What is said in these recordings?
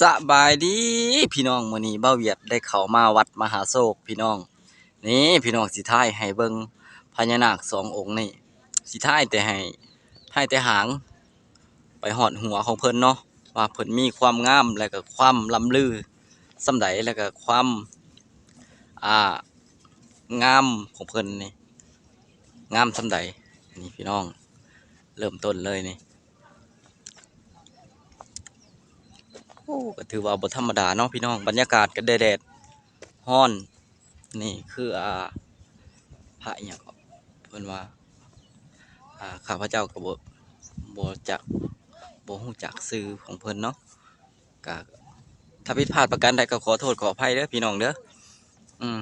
สบายดีพี่น้องมื้อนี้เบ้าเวียดได้เข้ามาวัดมหาโศกพี่น้อง นี่พี่น้องสิท้ายให้เบิ่งพญานาคสององค์นี่สิท้ายแต่ให้ท้ายแต่หาง ไปหอดหัวของเพิ่นเนาะว่าเพิ่นมีความงามและก็ความล้ำลือส่ำใดแล้วก็ความอ่างามของเพิ่นนี่งามส่ำใดนี่พี่น้อง เริ่มต้นเลยนี่ โอ้ก็ถือว่าบ่ธรรมดาเนาะพี่น้องบรรยากาศก็แดดๆร้อน นี่คืออ่าพระอหย่างเพิ่นว่าอ่าข้าพเจ้าก็บ่บ่จักบ่ฮู้จักชื่อของเพิ่นเนาะก็ถ้าผิดพลาดประการใดก็ขอโทษขออภัยเด้อพี่น้องเด้ออืม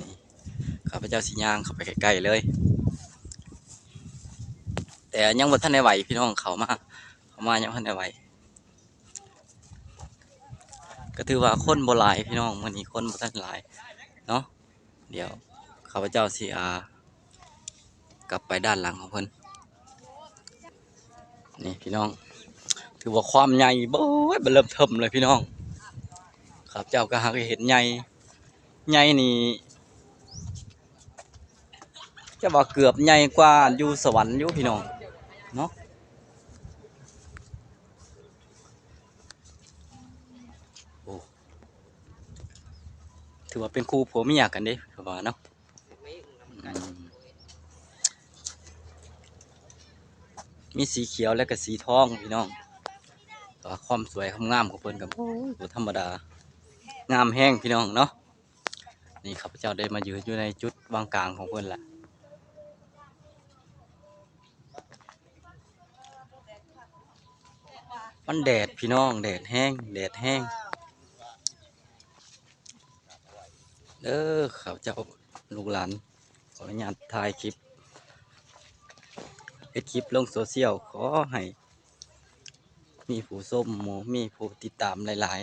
นี่ข้าพเจ้าสิย่างเข้าไปใกล้ๆเลย แต่ยังบ่ทันได้ไหวพี่น้องเขามาเขามายังบ่ทันได้ไหว ก็ถือว่าคนบ่หลายพี่น้องมื้อนี้คนบ่ทันหลายเนาะเดี๋ยวข้าพเจ้าสิอากลับไปด้านหลังของเพิ่นนี่พี่น้อง ถือว่าความใหญ่บ้ยบ่เริ่มเทิมเลยพี่น้องข้าพเจ้าก็หาเห็นใหญ่ใหญ่นี่จะว่าเกือบใหญ่กว่าอยู่สวรรค์อยู่พี่น้องเนาะ ถือว่าเป็นคู่ผัวเมียกันเด้ถือว่าเนาะอืมมีสีเขียวและก็สีทองพี่น้องแต่ว่าความสวยความงามของเพิ่นกับโอ้ยบ่ธรรมดา งามแห้งพี่น้องเนาะ นี่ข้าพเจ้าได้มายืนอยู่ในจุดวางกลางของเพิ่นแหละมันแดดพี่น้อง แดดแห้ง แดดแห้ง เด้อข้าพเจ้าลูกหลานขออนุญาตถ่ายคลิปเฮ็ดคลิปลงโซเชียลขอให้ มีผู้ส้มหมูมีผู้ติดตามหลาย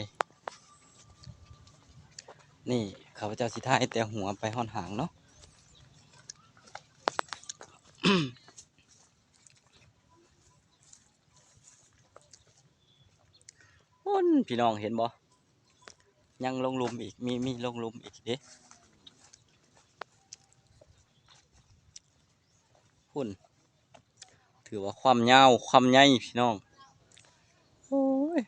ๆ นี่ข้าพเจ้าสิถ่ายแต่หัวไปห่อนหางเนาะพี่น้องเห็นบ่ ยังลงลุมอีก มีมีลงลุมอีกเด้พุ่น ถือว่าความยาวความใหญ่พี่น้องโอ้ย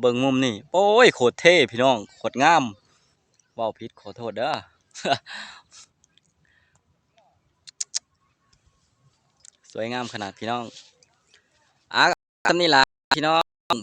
เบิ่งมุมนี่โอ้ยโคตรเท่พี่น้องโคตรงามเว้าผิดขอโทษเด้อสวยงามขนาดพี่น้องอะคำนี้ล่ะพี่น้อง